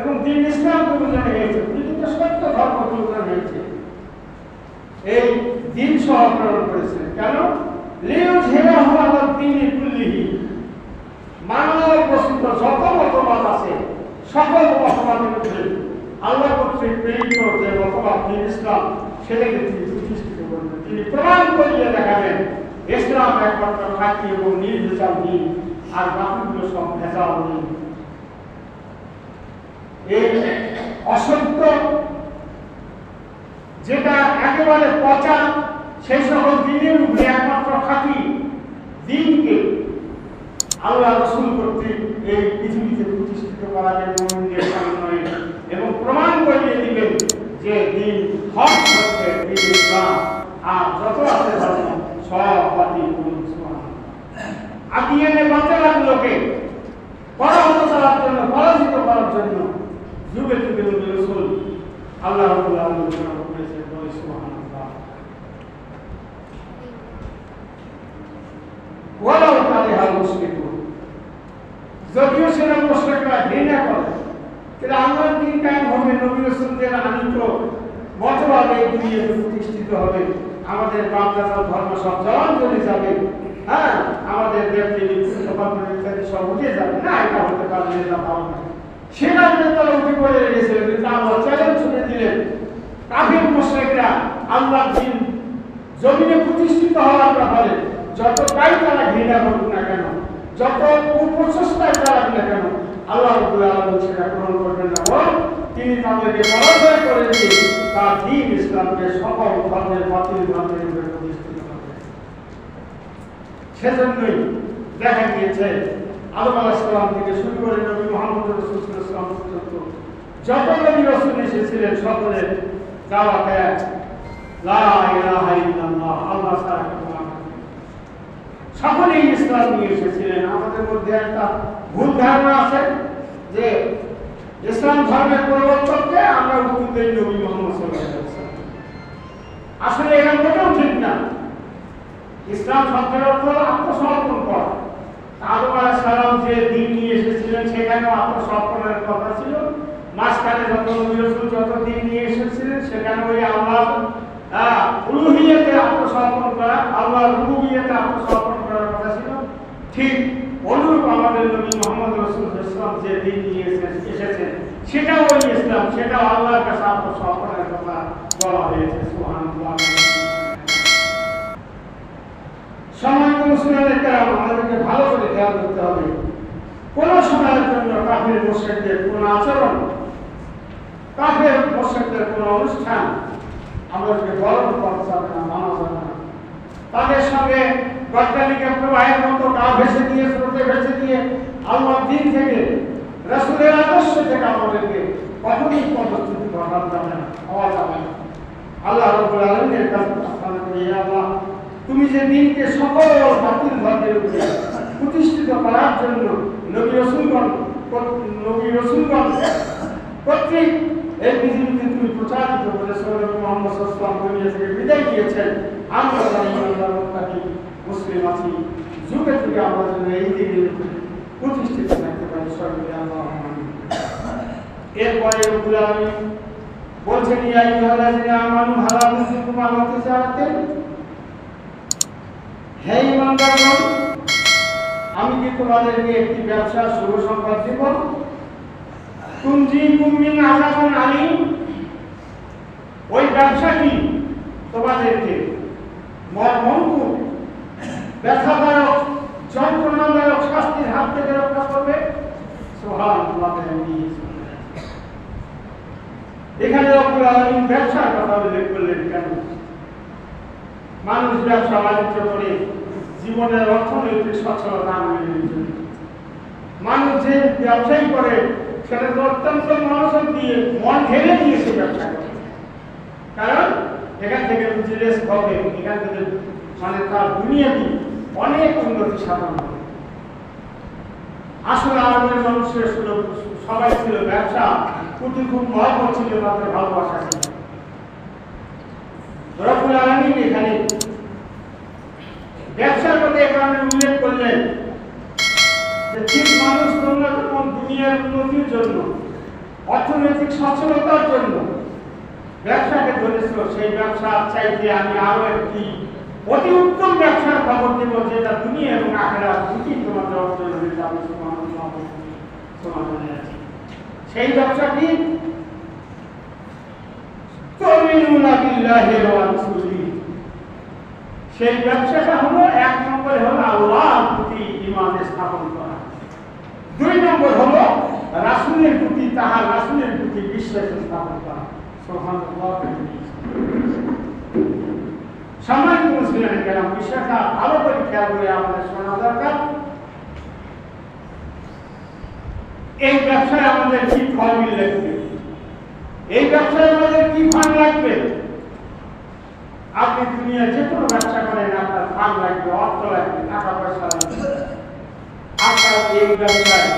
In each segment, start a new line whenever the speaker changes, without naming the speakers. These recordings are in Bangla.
এবং দিন ইসলামকে বোঝানো হয়েছে। পৃথিবীতে সত্য ধর্ম বোঝানো হয়েছে। এই দিন সহ প্রেরণ করেছেন কেন? লিউজ হেরা হওয়া দিন কুল্লিহি। মানব প্রসিদ্ধ যত মতবাদ আছে, সকল মতবাদের মধ্যে আল্লাহ কর্তৃক প্রেরিত যে মতবাদ দিন ইসলাম, সেটাকে তিনি প্রতিষ্ঠিত করবেন তিনি প্রমাণ করিয়ে দেখাবেন ইসলাম একমাত্র খাঁটি এবং নির্ভেজাল দিন, আর বাকিগুলো সব ভেজাল দিন। এই অসত্য, যেটা একেবারে পচা, সেই সকল দিনের উপরে একমাত্র খাঁটি দিনকে আল্লাহ রসুল কর্তৃক এই পৃথিবীতে প্রতিষ্ঠিত করাবেন মোমিনদের সামনে এবং প্রমাণ করিয়ে দিবেন যে দিন হক হচ্ছে, দিন ইসলাম। আর যত আছে ধর্ম, সব বাতিল আদিয়ানে বাচ্চাগুলোকে পরাহত করার জন্য, পরাজিত করার জন্য যুগে যুগে নবী আল্লাহ যদিও সেটা মুশরিকরা ঘৃণা করে কিন্তু আমার দিন কায়েম হবে নবী রসুলদের আনিত মতবাদ এই প্রতিষ্ঠিত হবে আমাদের বাপদাদার ধর্ম সব জল চলে যাবে। হ্যাঁ আমাদের ব্যক্তি সব উঠে যাবে না এটা হতে পারবে এটা না সেটা তারা উঠে পড়ে রেখেছিলেন কিন্তু আল্লাহ চ্যালেঞ্জ ছুড়ে দিলেন। কাফির মুশরিকরা আল্লাহর দিন জমিনে প্রতিষ্ঠিত হওয়ার ব্যাপারে যতটাই তারা ঘৃণা করুক না কেন, যত কুপ্রচেষ্টায় চালাক না কেন, আল্লাহ রব্বুল আলামিন সেটা গ্রহণ করবেন না। বরং তিনি তাদেরকে পরাজয় করে দিয়ে তার দিন ইসলামকে সকল ধর্মের বাতিল ধর্মের রূপে প্রতিষ্ঠিত করবেন। সেজন্যই দেখা গিয়েছে আদম আলাইসালাম থেকে শুরু করে নবী মোহাম্মদ রসুলাম পর্যন্ত যত নবী রসুল এসেছিলেন সকলের দাওয়াত এক আল্লাহ ইসলাম নিয়ে এসেছিলেন। আমাদের মধ্যে একটা ভুল ধারণা আছে যে ইসলাম ধর্মের পরিবর্তনকে আমরা উত্তর দেই নবী মোহাম্মদ। আসলে মোটেও ঠিক না। ইসলাম শব্দের অর্থ আত্মসমর্পণ করা। আদম আলাইহিস সালাম যে দিন নিয়ে এসেছিলেন, সেখানেও আত্মসমর্পণের কথা ছিল। মাঝখানে যত নবী যত দিন নিয়ে এসেছিলেন, সেখানে ওই আল্লাহ উলুহিয়াতে আত্মসমর্পণ করা আল্লাহ রুবুবিয়াতে আত্মসমর্পণ করার কথা ছিল। ঠিক অনুরূপ আমাদের নবী মোহাম্মদ রসুল ইসলাম যে দিন নিয়ে এসে- এসেছেন, সেটাও ওই ইসলাম, সেটাও আল্লাহর কাছে আত্মসমর্পণের কথা বলা হয়েছে, সুবহানাল্লাহ। সম্মানিত মুসলিমদের কেরাম আমাদেরকে ভালো করে খেয়াল করতে হবে। কোন সময়ের জন্য কাফের মোশেকদের কোন আচরণ, কাফের মোশেকদের কোন অনুষ্ঠান আমাদেরকে বরণ করা যাবে না, মানা যাবে না। তাদের সঙ্গে গড্ডালিকে প্রবাহের মতো গা ভেসে দিয়ে, স্রোতে ভেসে দিয়ে আল্লাহ দিন থেকে, রাসূলের আদর্শ থেকে আমাদেরকে কখনই পদচ্যুতি ঘটানো যাবে না, হওয়া যাবে না। আল্লাহ রব্বুল আলামিনের কাছে আল্লাহ তুমি যে দিনকে সকল বাতিল ধর্মের উপরে প্রতিষ্ঠিত করার জন্য নবী রসুলগণ নবী রসুলগণ কর্তৃক এই পৃথিবীতে তুমি প্রচারিত করে সৌরভ মোহাম্মদ সাল্লাম দুনিয়া থেকে বিদায় দিয়েছেন আমরা জানি আল্লাহ মুসলিম আছি। যুগে যুগে আমরা যেন এই দিনের প্রতিষ্ঠিত থাকতে পারি সর্বে আল্লাহ এরপরে রব্বুল আলামিন বলছেন, ইয়া আইয়ুহাল্লাযিনা আমানু হাল আনফিকুম আলা তিজারাতিন হে ইমানদারগণ, আমি কি তোমাদেরকে একটি ব্যবসার শুভ সংবাদ দেব? তুমজি কুমিন আযাবুন আলীম, ওই ব্যবসাটি তোমাদেরকে মর্মন্তুর, ব্যথাদায়ক, যন্ত্রণাদায়ক শাস্তির হাত থেকে রক্ষা করবে। সুবহানাল্লাহ এখানে রব্বুল আলামিন ব্যবসার কথা উল্লেখ করলেন কেন? মানুষ ব্যবসা বাণিজ্য করে জীবনের অর্থনৈতিক সচ্ছলতা মানুষ যে ব্যবসায়ী করে, সেটা অত্যন্ত দিয়ে মন ঢেলে দিয়ে সে ব্যবসা করে। কারণ এখান থেকে হবে, এখান থেকে মানে তার দুনিয়াটি অনেক উন্নতি সাধন হবে। আসলে আমাদের মানুষের সবাই ছিল ব্যবসা প্রতি খুব মহব্বত ছিল, তাদের ভালোবাসা ছিল। রফুল আলমিন এখানে ব্যবসার কথা এ কারণে উল্লেখ করলেন ঠিক মানুষ তোমরা যখন দুনিয়ার উন্নতির জন্য, অর্থনৈতিক সচ্ছলতার জন্য ব্যবসাকে ধরেছিল। সেই ব্যবসার চাইতে আমি আরও একটি অতি উত্তম ব্যবসার খবর দেব, যেটা দুনিয়া এবং আখেরা দুটি তোমাদের অর্জন হয়ে যাবে সমাধানে সেই ব্যবসাটি সেই ব্যবসাটা হলো এক নম্বরে হলো আল্লাহর প্রতি ঈমান স্থাপন করা। দুই নম্বর হলো রাসূলের প্রতি, তাহার রাসূলের প্রতি বিশ্বাস স্থাপন করা। সুবহানাল্লাহ। সম্মানিত মুসলিম কেন বিষয়টা ভালো করে খেয়াল করে আমাদের শোনা দরকার। এই ব্যবসায় আমাদের কি ফল লাগবে এই ব্যবসায় আমাদের কি ফান্ড লাগবে? আপনি দুনিয়া যে কোনো ব্যবসা করেন, আপনার ফান্ড লাগবে, অর্থ লাগবে, টাকা পয়সা লাগবে। আপনার এই ব্যবসায়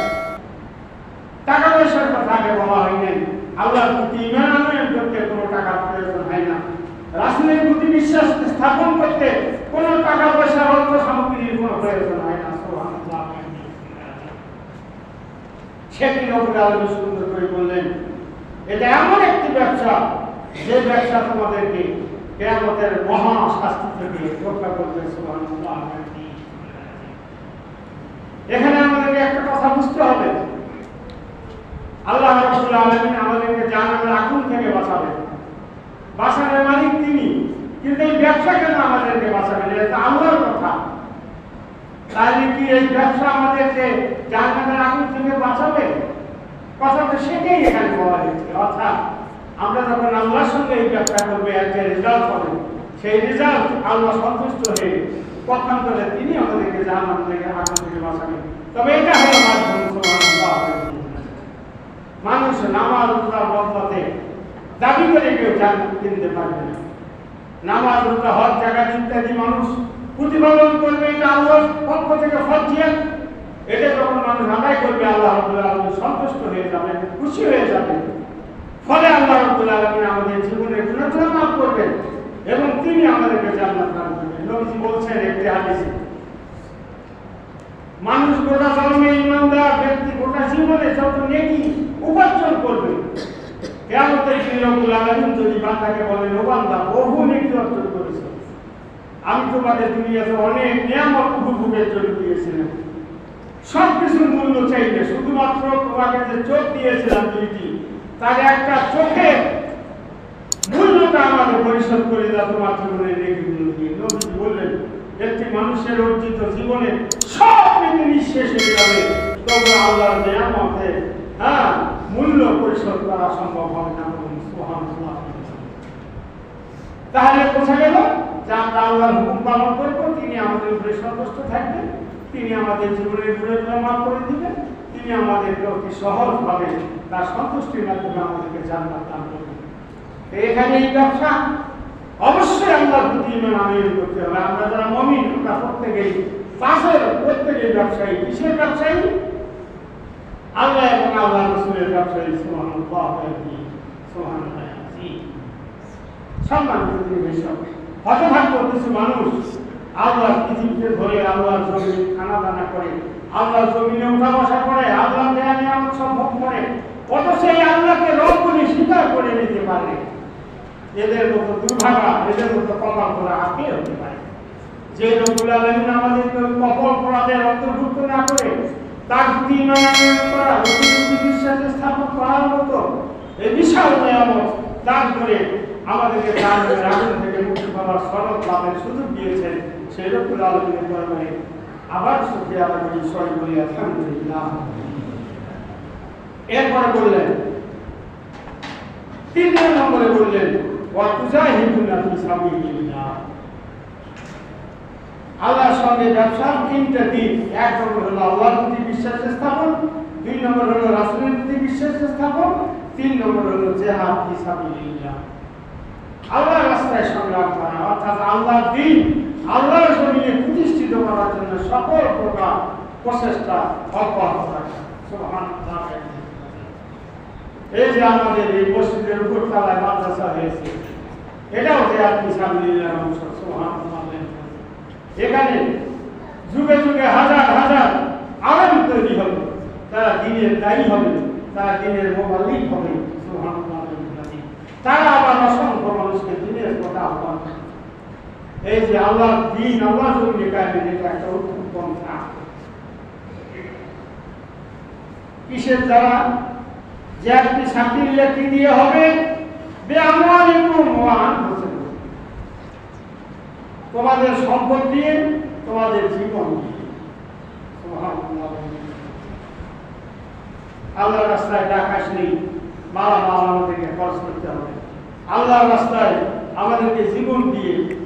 টাকা পয়সার কথা আগে বলা হয় নাই। আল্লাহর প্রতি ইমান আনয়ন করতে কোনো টাকার প্রয়োজন হয় না। রাসুলের প্রতি বিশ্বাস স্থাপন করতে কোনো টাকা পয়সা অর্থ সামগ্রীর কোনো প্রয়োজন হয় না। সেটি রবুল আলমী সুন্দর করে বললেন এটা এমন একটি ব্যবসা, যে ব্যবসা তোমাদেরকে কেয়ামতের মহা শাস্তি থেকে রক্ষা করবে এখানে আমাদেরকে একটা কথা বুঝতে হবে। আল্লাহ আলামিন আমাদেরকে জাহান্নামের আগুন থেকে বাঁচাবেন। বাঁচানোর মালিক তিনি, কিন্তু এই ব্যবসা কেন আমাদেরকে বাঁচাবেন? এটা আল্লাহর কথা। তাহলে কি এই ব্যবসা আমাদেরকে জাহান্নামের আগুন থেকে বাঁচাবে? কথা তো সেটাই এখানে বলা হয়েছে, অর্থাৎ আমরা যখন আল্লাহর সঙ্গে এই ব্যবসা করবে একটা রেজাল্ট হবে, সেই রেজাল্ট আল্লাহ সন্তুষ্ট হয়ে পক্ষান্তরে তিনি আমাদেরকে জাহান্নাম থেকে আগুন থেকে বাঁচাবেন। তবে এটা হলো মানুষ নামাজ রোজা বদলাতে দাবি করে কেউ জান্নাত কিনতে পারবে না। নামাজ রোজা, হজ, জাকাত ইত্যাদি মানুষ প্রতিপালন করবে, এটা আল্লাহর পক্ষ থেকে ফরজিয়াত এটা যখন মানুষ আদায় করবে, আল্লাহ রাব্বুল আলামিন সন্তুষ্ট হয়ে যাবেন খুশি হয়ে যাবেন ফলে আল্লাহ রাব্বুল আলামিন আমাদের জীবনের গুণাগুণ মাফ করবেন এবং তিনি আমাদেরকে জান্নাত দান করবেন। নবীজি বলছেন একটি হাদিসে, মানুষ গোটা জন্মে ইমানদার ব্যক্তি গোটা জীবনে যত নেকি উপার্জন করবে যদি বান্দাকে বলেন, ও বহু নেকি অর্জন করেছে। আমি তোমাদের দুনিয়াতে অনেক নিয়ামত উপভোগের জন্য দিয়েছিলাম। সব কিছুর মূল্য চাইবে শুধুমাত্র তোমাকে যে চোখ দিয়েছিলাম দুইটি তার একটা চোখের মূল্যটা আমাকে পরিশোধ করে দাও, তোমার দিয়ে নবীজি বললেন, একটি মানুষের অর্জিত জীবনে সব নীতি নিঃশেষ হয়ে যাবে। তবে আল্লাহর নিয়ামতে হ্যাঁ মূল্য পরিশোধ করা সম্ভব হবে না তাহলে বোঝা গেল যে আমরা আল্লাহর হুকুম পালন করব, তিনি আমাদের উপরে সন্তুষ্ট থাকবেন। তিনি আমাদের জীবনের গুণেগুলো মাফ করে দিবেন। তিনি আমাদেরকে অতি সহজভাবে তার সন্তুষ্টির মাধ্যমে আমাদেরকে জান্নাত দান করবেন এখানে এই ব্যবসা অবশ্যই আল্লাহর প্রতি আনয়ন করতে হবে। আমরা যারা মমিন, আমরা প্রত্যেকেই পাশের প্রত্যেকেই ব্যবসায়ী। কিসের ব্যবসায়ী? আল্লাহ এবং আল্লাহ রসুলের ব্যবসায়ী। সুবহানাল্লাহ সুবহানাল্লাহ। সম্মানিত পরিবেশক হতভাগ্য কিছু মানুষ আল্লাহর পৃথিবীতে ধরে আল্লাহর জমিনে খানা দানা করে, আল্লাহর জমিনে উঠা বসা করে আল্লাহ দেয়া নিয়ামত সম্ভব করে। কত সেই আল্লাহকে রব্বনি স্বীকার করে নিতে পারে এদের মতো দুর্ভাগা, এদের মতো কপাল করা আপনি হতে পারে যে রব্বুল আলমিন আমাদেরকে কপাল করাদের অন্তর্ভুক্ত না করে তার প্রতি করা বিশ্বাস স্থাপন করার মতো এই বিশাল নিয়ামত দান করে আমাদেরকে জাহান্নামের আগুন থেকে মুক্তি পাওয়ার সড়ক লাভের সুযোগ দিয়েছেন। সেই রব্বুল আলমিনের দরবারে আবার আদায় করি সবাই বলি, আলহামদুলিল্লাহ। এরপরে বললেন তিন নম্বরে বললেন, আল্লাহর সঙ্গে ব্যবসার তিনটা দিক এক নম্বর হলো আল্লাহর প্রতি বিশ্বাস স্থাপন, দুই নম্বর হলো রাসূলের প্রতি বিশ্বাস স্থাপন, তিন নম্বর হলো জেহাদ ফি সাবিলিল্লাহ। আল্লাহর রাস্তায় সংগ্রাম করা, অর্থাৎ আল্লাহর দিন আল্লাহর জমিনে প্রতিষ্ঠিত করার জন্য সকল প্রকার প্রচেষ্টা অব্যাহত রাখা। এই যে আমাদের এই মসজিদের উপর তলায় মাদ্রাসা হয়েছে, এটাও যে আপনি সামলিল্লাহ অংশ সুবহানাল্লাহ। এখানে যুগে যুগে হাজার হাজার আলেম তৈরি হবে, তারা দিনের দায়ী হবে, তারা দিনের মোবালিক হবে, সুবহানাল্লাহ। তারা আবার অসংখ্য মানুষকে দিনের কথা আহ্বান। এই যে আল্লাহ দিন, আল্লাহ একটা পন্থা কিসের দ্বারা? যে আপনি দিয়ে হবে? তোমাদের সম্পদ দিয়ে, তোমাদের জীবন সুবহানাল্লাহ। রাস্তায় টাকা নেই মালা মাল আমাদেরকে খরচ করতে হবে। আল্লাহর রাস্তায় আমাদেরকে জীবন দিয়ে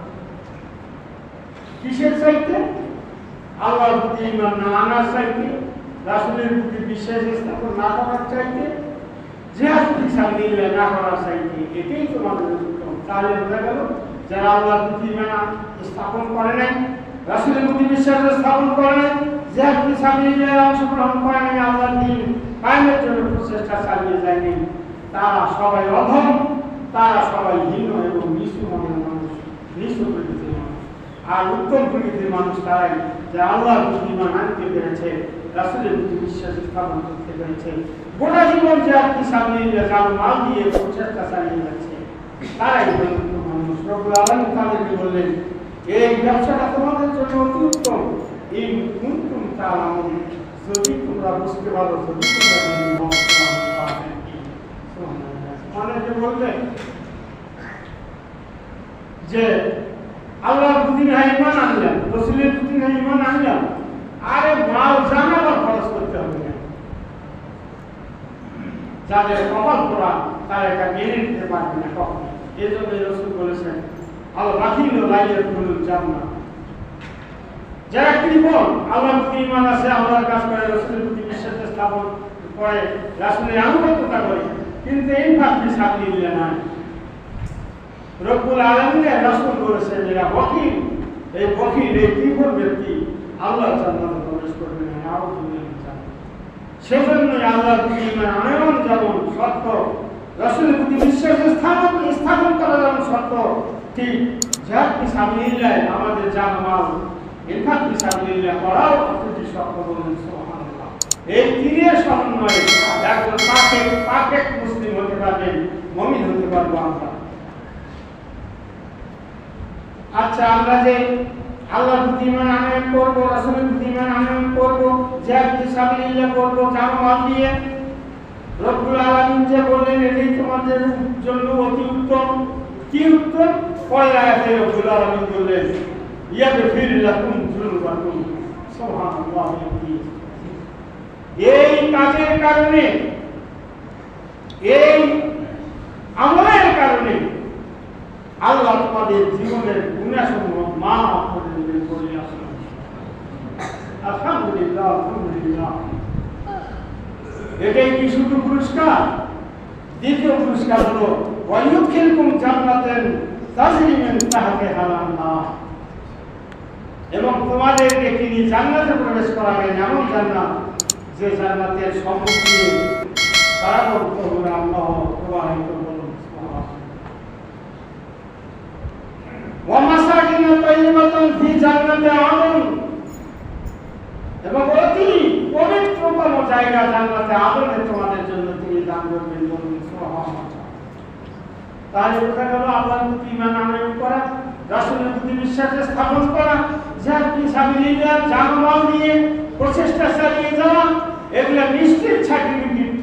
কিসের চাইতে? আল্লাহর প্রতি ইমান না আনার চাইতে, রাসুলের প্রতি বিশ্বাস স্থাপন না করার চাইতে, জিহাদ ফি সাবিলিল্লাহ না করার চাইতে, এটাই তোমাদের উত্তম তাহলে বোঝা গেল, যারা আল্লাহর প্রতি ইমান স্থাপন করে নাই, রাসুলের প্রতি বিশ্বাস স্থাপন করে নাই, জিহাদ ফি সাবিলিল্লাহ অংশগ্রহণ করে নাই, আল্লাহর দিন কায়েমের জন্য প্রচেষ্টা চালিয়ে যায়নি, তারা সবাই অধম, তারা সবাই হীন এবং নিচু মনের মানুষ নিচু মানুষ আর উত্তম প্রকৃতির মানুষ তারাই যে আল্লাহর প্রতি ইমান আনতে পেরেছে, রাসূলের প্রতি বিশ্বাস স্থাপন করতে পেরেছে। গোটা জীবন যে আপনি সামনে যান মাল দিয়ে প্রচেষ্টা চালিয়ে যাচ্ছে উত্তম মানুষ। রব্বুল আলামিন তাদেরকে বললেন, এই ব্যবসাটা তোমাদের জন্য অতি উত্তম। এই তাআলামুন যদি তোমরা বুঝতে পারো, যদি তোমরা বললেন যে প্রতি না ইমান আনলাম রসুলের প্রতি না ইমান আনলাম আরে মাল জানাবার খরচ করতে হবে যাদের কপাল মেনে নিতে পারবে না কখন। এই জন্য রসুল বলেছেন রাখিল জান্নাত যারা কৃপণ আছে, আল্লাহর কাজ করে, রসুলের প্রতি বিশ্বাস স্থাপন করে, রাসুলের আনুগত্যতা করে, কিন্তু এই ভাবটি সামনে দিলে না। রব্বুল আলমিনের রাসুল বলেছেন এরা বকিল এই বকিল এই কৃপণ ব্যক্তি আল্লাহ জান্নাতে প্রবেশ করবে না প্রতি ইমান আনয়ন যেমন সত্য প্রতি বিশ্বাস স্থাপন স্থাপন করা যেমন সত্য, ঠিক জাতি সাবিলিল্লাহ আমাদের জানমাল ইনফাক সাবিলিল্লাহ করাও অত্যন্ত সত্য বলেন এই তিনের সমন্বয়ে একজন পারফেক্ট পারফেক্ট মুসলিম হতে পারবেন মুমিন হতে পারব আমরা। আচ্ছা আমরা যে আল্লাহর প্রতি ইমান আনয়ন করব, রাসূলের প্রতি ইমান আনয়ন করব জিহাদ ফি সাবিলিল্লাহ করব জানমাল দিয়ে রব্বুল আলামিন যে বললেন, এটাই তোমাদের জন্য অতি উত্তম। কি উত্তম? পরের আয়াতে রব্বুল আলামিন বললেন, ইয়াগফির লাকুম যুনুবাকুম। সুবহানাল্লাহ, এই কাজের কারণে, এই আমলের কারণে আল্লাহ তোমাদের জীবনের গুণাসমূহ মাফ করে বলে আসলাম আলহামদুলিল্লাহ আলহামদুলিল্লাহ। এটাই কি শুধু পুরস্কার? দ্বিতীয় পুরস্কার হলো ওয়ায়ুদখিলকুম জান্নাতেন তাজরি মিন তাহতিহা আল-আনহার। এবং তোমাদেরকে তিনি জান্নাতে প্রবেশ করাবেন এমন জান্নাত যে জান্নাতের সম্মুখ দিয়ে সারা বক্তব্য আল্লাহ প্রবাহিত করুন ওয়ামাসাকিন এবং অতি পবিত্রতম জায়গা তোমাদের জন্য তিনি দান করবেন সুবহানাল্লাহ। গেল আল্লাহর প্রতি ইমান আনয়ন করা প্রতি স্থাপন করা যার কি জানমাল দিয়ে প্রচেষ্টা চালিয়ে যাওয়া, এগুলা নিশ্চিত সার্টিফিকেট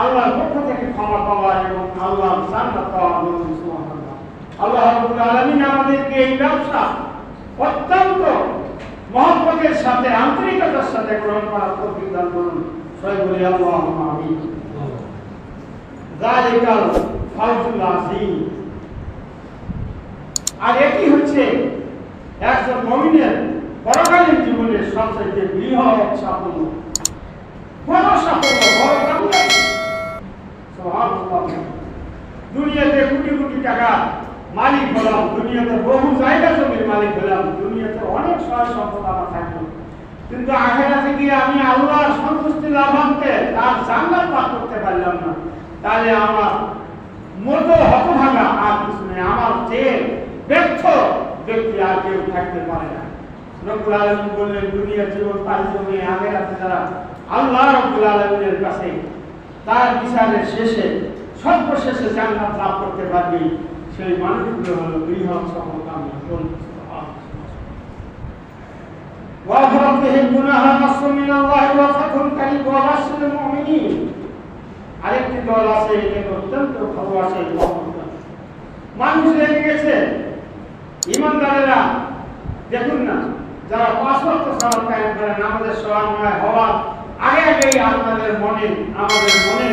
আল্লাহর পক্ষ থেকে ক্ষমা পাওয়া এবং আল্লাহ জান্নাত আল্লাহ রাব্বুল এই ব্যবসা অত্যন্ত মহব্বতের সাথে, আন্তরিকতার সাথে গ্রহণ করার তৌফিক দান করুন। সবাই বলি, আল্লাহুম্মা আমিন। আর এটি হচ্ছে একজন মমিনের পরকালীন জীবনের সবচেয়ে বৃহৎ সাফল্য। বড় সাফল্য, বড় সুবহানাল্লাহ। দুনিয়াতে কোটি কোটি টাকা মালিক হলাম, দুনিয়াতে বহু জায়গা জমির মালিক হলাম, দুনিয়াতে অনেক সহায় সম্পদ আমার থাকল। কিন্তু আখেরাতে গিয়ে আমি আল্লাহর সন্তুষ্টি লাভান্তে তার জান্নাত লাভ করতে পারলাম না। তাহলে আমার মতো হতভাগা আর কিছু নেই। আমার চেয়ে ব্যর্থ ব্যক্তি আর কেউ থাকতে পারে না। রব্বুল আলমিন বললেন, দুনিয়ার জীবন পাড়ি জমিয়ে আখেরাতে যারা আল্লাহ রব্বুল আলমিনের কাছে তার বিচারের শেষে সর্বশেষে জান্নাত লাভ করতে পারবে। সেই মানুষগুলো হলো বৃহৎ সফলকামী وأظهر بهمنا نصر من الله وفتح قريب وبشر المؤمنين আরেকটি দল আছে এটাকে অত্যন্ত ভালোবাসে এই দলটা। মানুষ লেগে গেছে ইমানদারেরা দেখুন না যারা পাঁচ ওয়াক্ত সালাত কায়েম করেন আমাদের সমন্বয় হওয়ার আগে আগেই আপনাদের মনে আমাদের মনে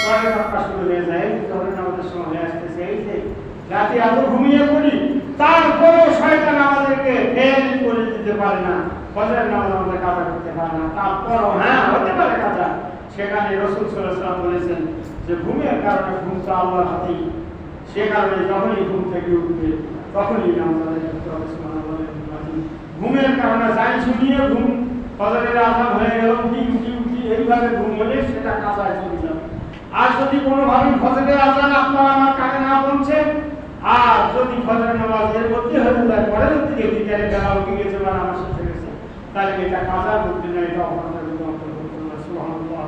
স্বর্ণের কথা শুরু হয়ে যায় এই ধরেন আমাদের সময় হয়ে আসতেছে এই যে রাতে এত ঘুমিয়ে পড়ি, তারপরেও শয়তান আমাদেরকে ফেল করে দিতে পারে না। ফজরের নামাজ আমাদের কাজা করতে পারে না। তারপরও হ্যাঁ হতে পারে কাজা। সেখানে রসুল সাল্লাম বলেছেন যে, ঘুমের কারণে ঘুম তো আল্লাহর হাতেই। সে কারণে যখনই ঘুম থেকে উঠবে, তখনই সুবহানাল্লাহ। ঘুমের কারণে যাই শুনিয়ে ঘুম, ফজরের আজান হয়ে গেল, উঠি উঠি উঠি, এইভাবে ঘুম হলে সেটা কাজায় চলে যাবে। আর যদি কোনোভাবে ফজরের আজান আপনার আমার কানে না পৌঁছে আর যদি ফজরের নামাজ এর মধ্যে হয়ে যায় পরের দিকে বিকেলে বেলা উঠে গেছে বা নামাজ শেষ গেছে, তাহলে এটা কাজার মধ্যে নয় এটা অপরাধের মধ্যে অন্তর্ভুক্ত নয় সুবহানাল্লাহ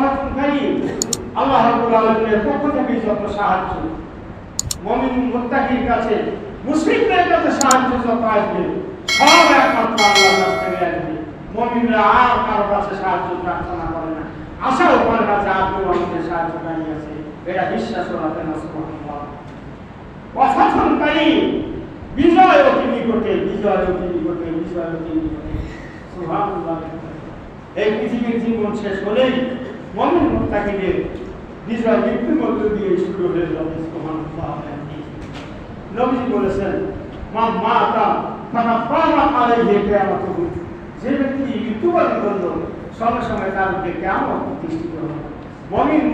ফাতহুন কারীম। আল্লাহ রাব্বুল আলামিনের পক্ষ থেকে যত সাহায্য, মুমিন মুত্তাকির কাছে মুসলিমদের কাছে সাহায্য যত আসবে, সব একমাত্র আল্লাহর আসবে। মুমিনরা আর কারও কাছে সাহায্য প্রার্থনা করে আশাও করে না যে আপনি আমাদের সাহায্য পাই এটা বিশ্বাস রাখে না ওয়া বিজয় অতি নিকটে, বিজয় অতি নিকটে, বিজয় অতি নিকটে। এই পৃথিবীর জীবন শেষ হলেই মমিন মুত্তাকিদের বিজয় মৃত্যুর মধ্য দিয়ে শুরু হয়ে যাবে। সুবহানাল্লাহ। নবীজি বলেছেন, মা মাতা, ফানা পামা আলাইহি কিয়ামাতুহু। যে ব্যক্তি মৃত্যুবরণ করল সঙ্গে সঙ্গে হবে মমিন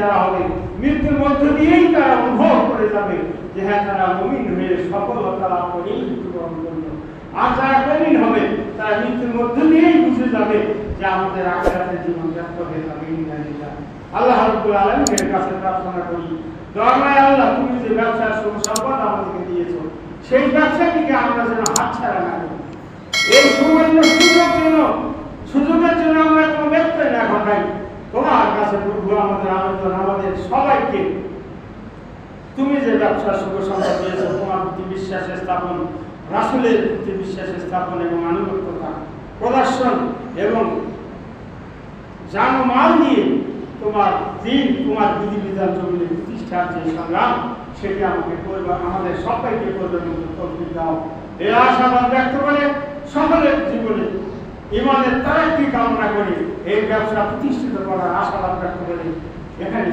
যারা হবে, মৃত্যুর মধ্য দিয়েই তারা অনুভব করে যাবে যে হ্যাঁ তারা মমিন হয়ে সফলতা লাভ করেই মৃত্যুবরণ করল। আর যারা কমিন হবে, তারা মৃত্যুর মধ্য দিয়েই বুঝে যাবে যে আমাদের জীবন হয়ে যাবে আল্লাহ আলামিনের কাছে প্রার্থনা করি আল্লাহ, তুমি যে ব্যবসার সম্পদ আমাদেরকে দিয়েছ, সেই ব্যবসাটিকে আমরা যেন হাতছাড়া না করি। এই সুবর্ণ সুযোগ যেন সুযোগের জন্য আমরা কোনো ব্যত্যয় তোমার কাছে প্রভু আমাদের আবেদন, আমাদের সবাইকে। তুমি যে ব্যবসার শুভ সম্পদ দিয়েছ তোমার প্রতি বিশ্বাস স্থাপন, রাসুলের প্রতি বিশ্বাস স্থাপন এবং আনুগত্যতা প্রদর্শন এবং জানো মাল দিয়ে তোমার দিন, তোমার বিধিবিধান জমিনে প্রতিষ্ঠার যে সংগ্রাম, সেটি আমাকে করবে, আমাদের সবাইকে করবে দাও। এই আশাবাদ ব্যক্ত করে সকলের জীবনে ইমানের তারাক্কি কামনা করি এই ব্যবসা প্রতিষ্ঠিত করার আশা ব্যক্ত করে এখানে